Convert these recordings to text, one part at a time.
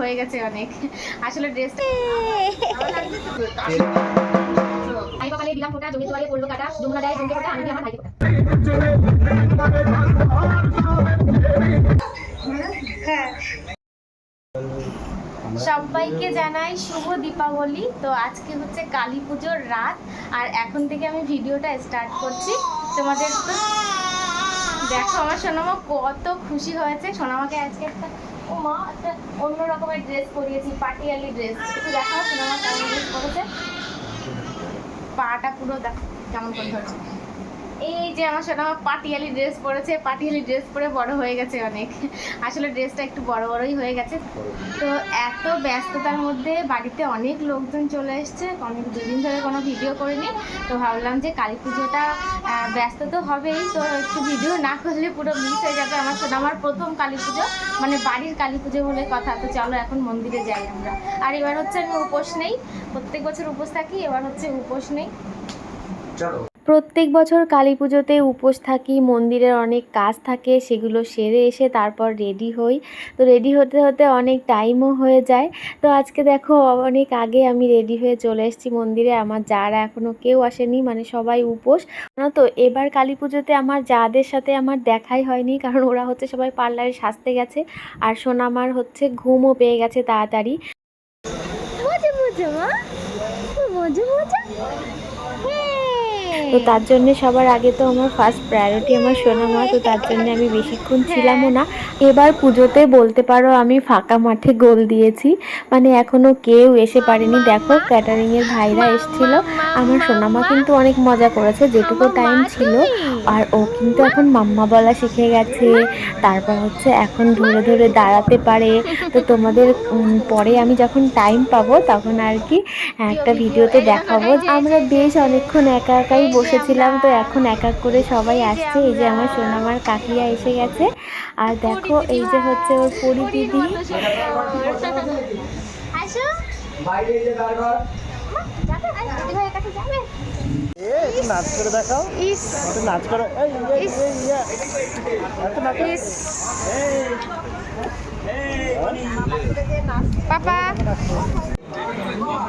হয়ে গেছে অনেক। আসলে ড্রেস ভাই বাবালে দিলাম ফোটা জমি তোয়ালে পড়ল কাটা যমুনা দেয় জমকে ফোটা আমি আমার ভাইকে ফোটা। সবাইকে জানাই শুভ দীপাবলি। তো আজকে হচ্ছে কালী পুজোর রাত আর এখন থেকে আমি ভিডিওটা স্টার্ট করছি। তোমাদের তো দেখো আমার সোনামা কত খুশি হয়েছে। সোনামাকে আজকে একটা, ও মা, একটা অন্য রকমের ড্রেস পরিয়েছি, পাটিয়ালি ড্রেস একটু দেখাও সোনামা কেমন ড্রেস পরেছে। পাটা পুরো দেখো, কেমন করে ধরছে। এই যে আমার সোনামা পাটিয়ালি ড্রেস পরেছে, পাটিয়ালি ড্রেস পরে বড় হয়ে গেছে অনেক। আসলে ড্রেসটা একটু বড় বড়ই হয়ে গেছে। তো এত ব্যস্ততার মধ্যে বাড়িতে অনেক লোকজন চলে এসছে। অনেক দুদিন ধরে কোনো ভিডিও করিনি। তো ভাবলাম যে কালী পুজোটা ব্যস্ত তো হবেই। তো একটু ভিডিও না করলে পুরো মিস হয়ে যাবে আমার শোনা। আমার প্রথম কালী পুজো মানে বাড়ির কালী পুজো বলে কথা। তো চলো এখন মন্দিরে যাই আমরা। আর এবার হচ্ছে আমি উপোস নেই। প্রত্যেক বছর উপোস থাকি, এবার হচ্ছে উপোস নেই। প্রত্যেক বছর কালী পুজোতে উপোস থাকি, মন্দিরের অনেক কাজ থাকে, সেগুলো সেরে এসে তারপর রেডি হই। তো রেডি হতে হতে অনেক টাইমও হয়ে যায়। তো আজকে দেখো, অনেক আগে আমি রেডি হয়ে চলে এসেছি মন্দিরে। আমার যারা এখনও কেউ আসেনি মানে সবাই উপোস। তো, এবার কালী পুজোতে আমার যাদের সাথে আমার দেখাই হয়নি, কারণ ওরা হচ্ছে সবাই পার্লারে সাজতে গেছে। আর সোনামার হচ্ছে ঘুমও পেয়ে গেছে তাড়াতাড়ি। তো তার জন্য সবার আগে তো আমার ফার্স্ট প্রায়োরিটি আমার সোনা মা, তো তার জন্য আমি বেশিক্ষণ ছিলামও না। এবার পুজোতে বলতে পারো আমি ফাঁকা মাঠে গোল দিয়েছি। মানে এখনও কেউ এসে পারেনি। দেখো ক্যাটারিংয়ের ভাইরা এসেছিল। আমার সোনামা কিন্তু অনেক মজা করেছে যেটুকু টাইম ছিল। আর ও কিন্তু এখন মাম্মা বলা শিখে গেছে। তারপর হচ্ছে এখন ধরে ধরে দাঁড়াতে পারে। তো তোমাদের পরে আমি যখন টাইম পাবো তখন আর কি একটা ভিডিওতে দেখাবো আমরা বেশ অনেকক্ষণ একা একাই বসেছিলাম। তো এখন এক এক করে সবাই আসছে। এই যে আমার সোনামার কাকিয়া এসে গেছে। আর দেখো এই যে হচ্ছে ওর পরি দিদি আসো। বাইরে যে নাচ করে দেখাও। নাচ করো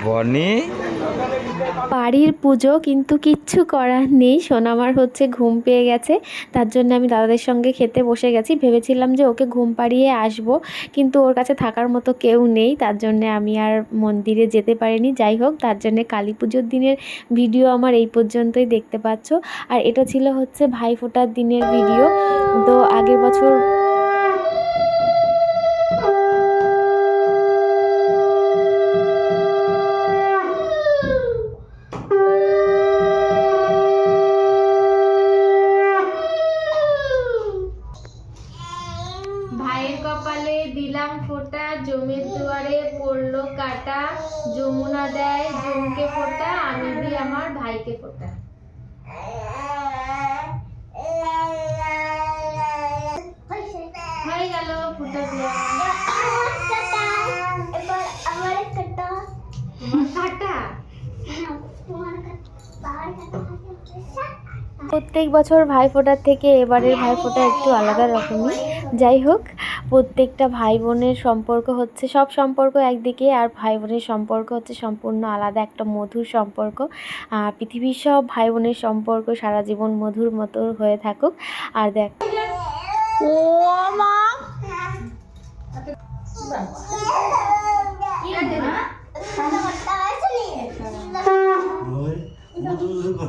বনি। বাড়ির পুজো কিন্তু কিচ্ছু করার নেই। সোনামার হচ্ছে ঘুম পেয়ে গেছে। তার জন্য আমি দাদাদের সঙ্গে খেতে বসে গেছি। ভেবেছিলাম যে ওকে ঘুম পাড়িয়ে আসব, কিন্তু ওর কাছে থাকার মতো কেউ নেই। তার জন্য আমি আর মন্দিরে যেতে পারিনি। যাই হোক, তার জন্য কালী পুজোর দিনের ভিডিও আমার এই পর্যন্তই দেখতে পাচ্ছ। আর এটা ছিল হচ্ছে ভাই ফোটার দিনের ভিডিও। তো আগের বছর কপালে দিলাম ফোঁটা, জমির দুয়ারে পড়ল কাটা। যমুনা দেয় জমকে ফোঁটা, আমি দিই আমার ভাইকে ফোঁটা। হয়ে গেল ফোঁটা তোমার কাটা। প্রত্যেক বছর ভাইফোঁটার থেকে এবারের ভাইফোঁটা একটু আলাদা রকমই। যাই হোক প্রত্যেকটা ভাই বোনের সম্পর্ক হচ্ছে সব সম্পর্ক একদিকে আর ভাই বোনের সম্পর্ক হচ্ছে সম্পূর্ণ আলাদা একটা মধুর সম্পর্ক। আর পৃথিবীর সব ভাই বোনের সম্পর্ক সারা জীবন মধুর মতো হয়ে থাকুক। আর দেখ ও মা।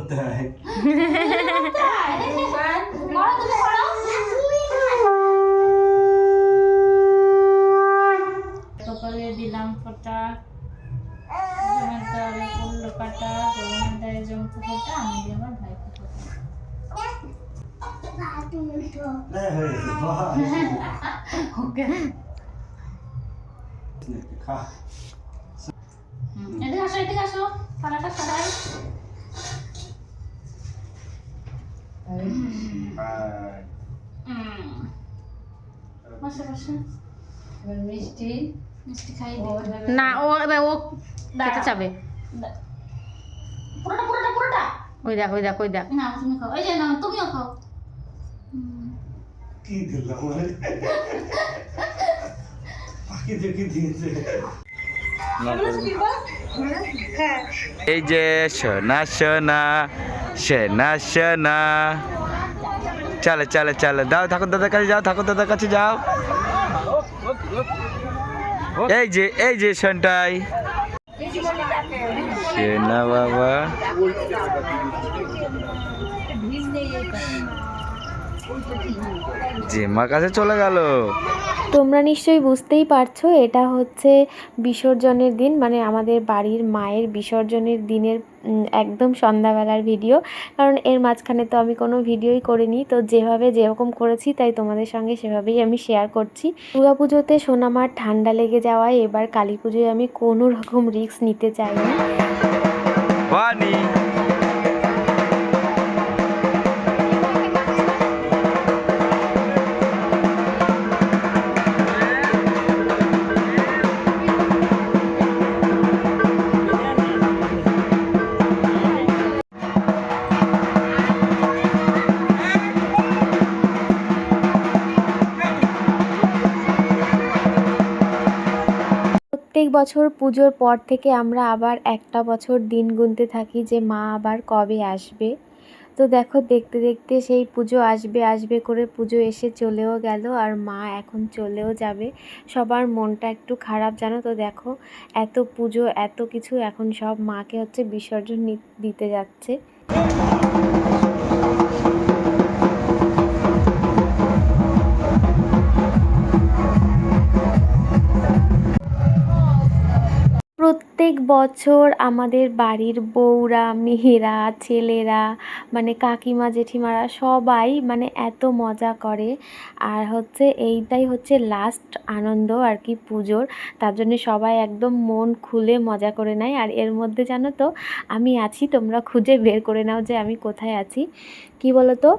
করতে হয় কপালে দিলাম ফোঁটা। জমের পড়ল কাটা জমের জমতে ফোঁটা আমি দিয়ে আমার ভাইকে ফোঁটা এই হয়েছে, বাহ। খা। এদিকে আসো আসো মিষ্টি মিষ্টি খাই না ও এবার ও খেতে চাবে দা- পুরোটা পুরোটা পুরোটা ওই দেখ ওই দেখ ওই দেখ না তুমি খাও এই যে না তুমিও খাও কি দিলাম কিছু কি দিয়েছে এই যে সোনা সোনা সোনা সোনা। চলো চলো চলো। দাও ঠাকুর দাদার কাছে যাও, ঠাকুর দাদার কাছে যাও। এই যে এই যে সন্টাই। সোনা বাবা। জিম্মার কাছে চলে গেল। তোমরা নিশ্চয়ই বুঝতেই পারছ, এটা হচ্ছে বিসর্জনের দিন মানে আমাদের বাড়ির মায়ের বিসর্জনের দিনের একদম সন্ধ্যাবেলার ভিডিও। কারণ এর মাঝখানে তো আমি কোনো ভিডিওই করিনি, তো যেভাবে যেরকম করেছি, তাই তোমাদের সঙ্গে সেভাবেই আমি শেয়ার করছি। দুর্গাপুজোতে সোনামার ঠান্ডা লেগে যাওয়ায় এবার কালী পুজোয় আমি কোনো রকম রিস্ক নিতে চাইনি। বছর পুজোর পর থেকে আমরা আবার একটা বছর দিন গুনতে থাকি যে মা আবার কবে আসবে। তো দেখো, দেখতে দেখতে সেই পুজো আসবে আসবে করে পুজো এসে চলেও গেল আর মা এখন চলেও যাবে। সবার মনটা একটু খারাপ, জানো তো? দেখো, এত পুজো, এত কিছু এখন সব মাকে হচ্ছে বিসর্জন দিতে যাচ্ছে। প্রত্যেক বছর আমাদের বাড়ির বউরা, মেয়েরা, ছেলেরা মানে কাকিমা, জেঠিমারা সবাই মানে এত মজা করে। আর হচ্ছে এইটাই হচ্ছে লাস্ট আনন্দ আর কি পুজোর। তার জন্য সবাই একদম মন খুলে মজা করে নেয়। আর এর মধ্যে জানো তো, আমি আছি, তোমরা খুঁজে বের করে নাও যে আমি কোথায় আছি। কি বলো তো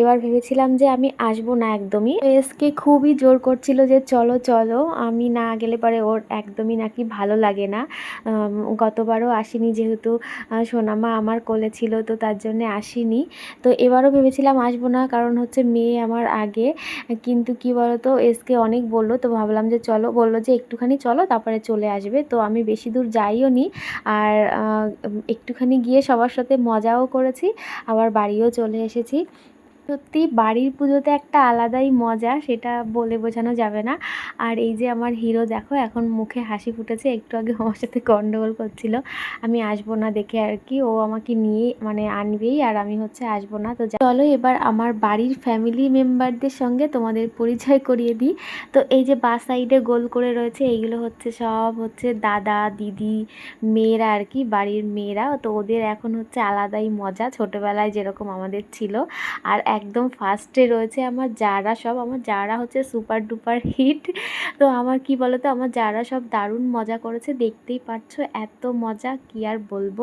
এবার ভেবেছিলাম যে আমি আসব না একদমই। এসকে খুবই জোর করছিল যে চলো চলো। আমি না গেলে পরে ওর একদমই নাকি ভালো লাগে না। গতবারও আসিনি যেহেতু সোনামা আমার কোলে ছিল তো তার জন্যে আসিনি। তো এবারও ভেবেছিলাম আসব না কারণ হচ্ছে মেয়ে আমার আগে। কিন্তু কি বলতো, এসকে অনেক বলল তো ভাবলাম যে চলো, বলল যে একটুখানি চলো তারপরে চলে আসবে। তো আমি বেশি দূর যাইও নি আর একটুখানি গিয়ে সবার সাথে মজাও করেছি। আবার বাড়িও চলে এসেছি। সত্যি বাড়ির পুজোতে একটা আলাদাই মজা, সেটা বলে বোঝানো যাবে না। আর এই যে আমার হিরো, দেখো, এখন মুখে হাসি ফুটেছে। একটু আগে আমার সাথে গন্ডগোল করছিল। আমি আসব না দেখে আর কি। ও আমাকে নিয়ে মানে আনবেই, আর আমি হচ্ছে আসব না। তো চলো এবার আমার বাড়ির ফ্যামিলি মেম্বারদের সঙ্গে তোমাদের পরিচয় করিয়ে দিই। তো এই যে বাস সাইডে গোল করে রয়েছে, এইগুলো হচ্ছে সব হচ্ছে দাদা, দিদি, মেয়েরা আর কি, বাড়ির মেয়েরা। তো ওদের এখন হচ্ছে আলাদাই মজা। ছোটোবেলায় যেরকম আমাদের ছিল। আর একদম ফার্স্টে রয়েছে আমার যারা সব, আমার যারা হচ্ছে সুপার ডুপার হিট তো আমার কি বলো তো আমার যারা সব দারুণ মজা করেছে, দেখতেই পারছ এত মজা, কি আর বলব।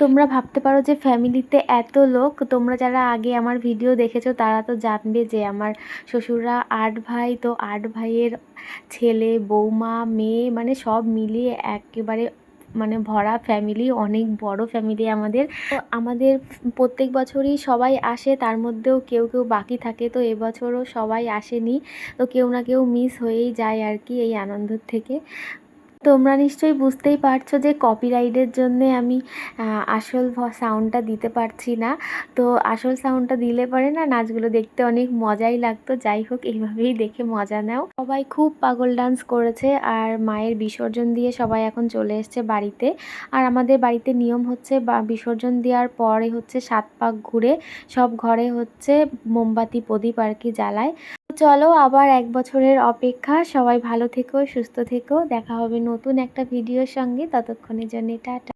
তোমরা ভাবতে পারো যে ফ্যামিলিতে এত লোক, তোমরা যারা আগে আমার ভিডিও দেখেছ, তারা তো জানবে যে আমার শ্বশুররা আট ভাই, তো আট ভাইয়ের ছেলে, বৌমা, মেয়ে মানে সব মিলিয়ে একেবারে মানে ভরা ফ্যামিলি অনেক বড় ফ্যামিলি আমাদের। আমাদের প্রত্যেক বছরই সবাই আসে, তার মধ্যেও কেউ কেউ বাকি থাকে, তো এবছরও সবাই আসেনি। তো কেউ না কেউ মিস হয়েই যায় আর কি এই আনন্দ থেকে। তোমরা নিশ্চয়ই বুঝতেই পারছ যে কপিরাইটের জন্যে আমি আসল সাউন্ডটা দিতে পারছি না। তো আসল সাউন্ডটা দিলে পরে না নাচগুলো দেখতে অনেক মজাই লাগতো। যাই হোক, এইভাবেই দেখে মজা নাও। সবাই খুব পাগল ডান্স করেছে আর মায়ের বিসর্জন দিয়ে সবাই এখন চলে এসছে বাড়িতে। আর আমাদের বাড়িতে নিয়ম হচ্ছে বিসর্জন দেওয়ার পরে হচ্ছে সাত পাক ঘুরে সব ঘরে হচ্ছে মোমবাতি, প্রদীপ আর কি জ্বালায়। চলো আবার এক বছরের অপেক্ষা। সবাই ভালো থেকো, সুস্থ থেকো। দেখা হবে নতুন একটা ভিডিওর সঙ্গে। ততক্ষণের জন্য টাটা।